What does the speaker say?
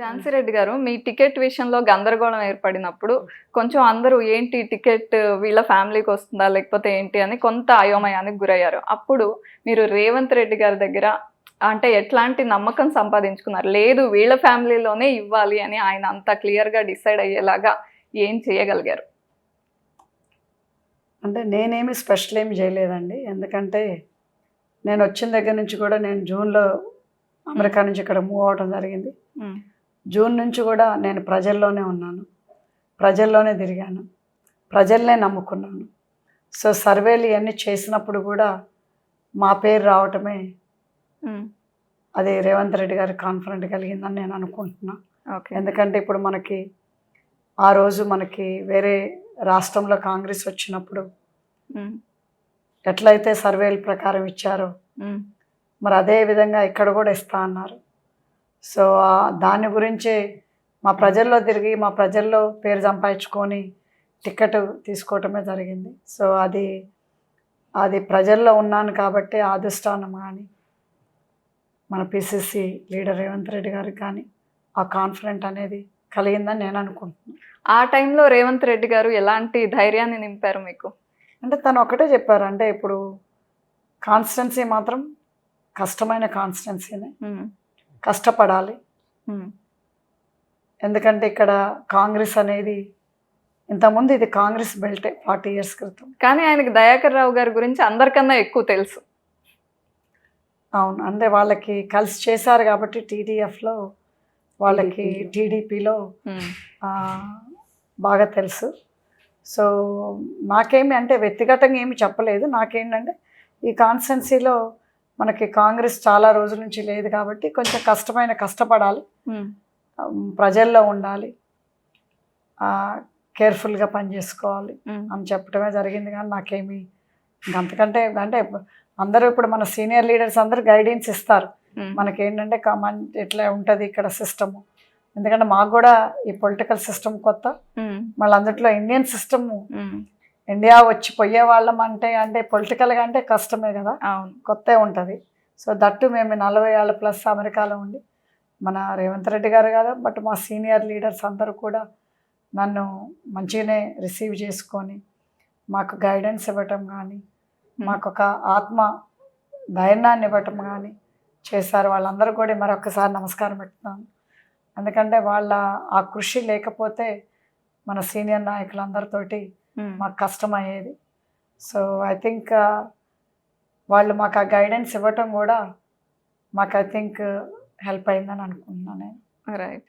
ఝాన్సీ రెడ్డి గారు మీ టికెట్ విషయంలో గందరగోళం ఏర్పడినప్పుడు కొంచెం అందరూ ఏంటి టికెట్ వీళ్ళ ఫ్యామిలీకి వస్తుందా లేకపోతే ఏంటి అని కొంత అయోమయానికి గురయ్యారు. అప్పుడు మీరు రేవంత్ రెడ్డి గారి దగ్గర అంటే ఎట్లాంటి నమ్మకం సంపాదించుకున్నారు? లేదు వీళ్ళ ఫ్యామిలీలోనే ఇవ్వాలి అని ఆయన అంత క్లియర్గా డిసైడ్ అయ్యేలాగా ఏం చేయగలిగారు? అంటే నేనేమి స్పెషల్ ఏమి చేయలేదండి. ఎందుకంటే నేను వచ్చిన దగ్గర నుంచి కూడా నేను జూన్లో అమెరికా నుంచి ఇక్కడ మూవ్ అవడం జరిగింది. జూన్ నుంచి కూడా నేను ప్రజల్లోనే ఉన్నాను. ప్రజల్లోనే తిరిగాను. ప్రజల్నే నమ్ముకున్నాను. సో సర్వేలు ఇవన్నీ చేసినప్పుడు కూడా మా పేరు రావటమే అది రేవంత్ రెడ్డి గారి కాన్ఫిడెంట్ కలిగిందని నేను అనుకుంటున్నాను ఓకే. ఎందుకంటే ఇప్పుడు మనకి ఆ రోజు మనకి వేరే రాష్ట్రంలో కాంగ్రెస్ వచ్చినప్పుడు ఎట్లయితే సర్వేల ప్రకారం ఇచ్చారో మరి అదే విధంగా ఇక్కడ కూడా ఇస్తా అన్నారు. సో దాని గురించే మా ప్రజల్లో తిరిగి మా ప్రజల్లో పేరు సంపాదించుకొని టికెట్ తీసుకోవటమే జరిగింది. సో అది అది ప్రజల్లో ఉన్నాను కాబట్టి అధిష్టానం కానీ మన పిసిసి లీడర్ రేవంత్ రెడ్డి గారికి కానీ ఆ కాన్ఫిడెంట్ అనేది కలిగిందని నేను అనుకుంటున్నాను. ఆ టైంలో రేవంత్ రెడ్డి గారు ఎలాంటి ధైర్యాన్ని నింపారు మీకు? అంటే తను ఒకటే చెప్పారు అంటే ఇప్పుడు కాన్స్టెన్సీ మాత్రం కష్టమైన కాన్స్టెన్సీనే. కష్టపడాలి. ఎందుకంటే ఇక్కడ కాంగ్రెస్ అనేది ఇంతకుముందు ఇది కాంగ్రెస్ బెల్టే ఫార్టీ ఇయర్స్ క్రితం. కానీ ఆయనకి దయాకర్ రావు గారి గురించి అందరికన్నా ఎక్కువ తెలుసు. అవును. అంటే వాళ్ళకి కలిసి చేశారు కాబట్టి టీడీఎఫ్లో వాళ్ళకి టీడీపీలో. బాగా తెలుసు. సో నాకేమి అంటే వ్యక్తిగతంగా ఏమి చెప్పలేదు. నాకేంటంటే ఈ కాన్స్టెన్సీలో మనకి కాంగ్రెస్ చాలా రోజుల నుంచి లేదు కాబట్టి కొంచెం కష్టమైన కష్టపడాలి. ప్రజల్లో ఉండాలి. కేర్ఫుల్గా పనిచేసుకోవాలి ఉమ్, అని చెప్పడమే జరిగింది కానీ నాకేమి అంతకంటే అంటే అందరూ ఇప్పుడు మన సీనియర్ లీడర్స్ అందరూ గైడెన్స్ ఇస్తారు. మనకేంటంటే కమన్ ఎట్లా ఉంటుంది ఇక్కడ సిస్టము. ఎందుకంటే మాకు కూడా ఈ పొలిటికల్ సిస్టమ్ కొత్త. మళ్ళీ అందుట్లో ఇండియన్ సిస్టమ్ ఇండియా వచ్చి పోయే వాళ్ళం అంటే అంటే పొలిటికల్గా అంటే కష్టమే కదా. అవును. కొత్త ఉంటుంది. సో దట్టు మేము నలభై ఏళ్ళ ప్లస్ అమెరికాలో ఉండి మన రేవంత్ రెడ్డి గారు కదా బట్ మా సీనియర్ లీడర్స్ అందరూ కూడా నన్ను మంచిగానే రిసీవ్ చేసుకొని మాకు గైడెన్స్ ఇవ్వటం కానీ మాకు ఒక ఆత్మ ధైర్యాన్ని ఇవ్వటం కానీ చేశారు వాళ్ళందరూ కూడా మరొకసారి నమస్కారం పెడుతున్నాను ఎందుకంటే వాళ్ళ ఆ కృషి లేకపోతే మన సీనియర్ నాయకులందరితోటి మాకు కష్టం అయ్యేది సో ఐ థింక్ వాళ్ళు మాకు ఆ గైడెన్స్ ఇవ్వటం కూడా మాకు ఐ థింక్ హెల్ప్ అయిందని అనుకుంటున్నాను నేను. రైట్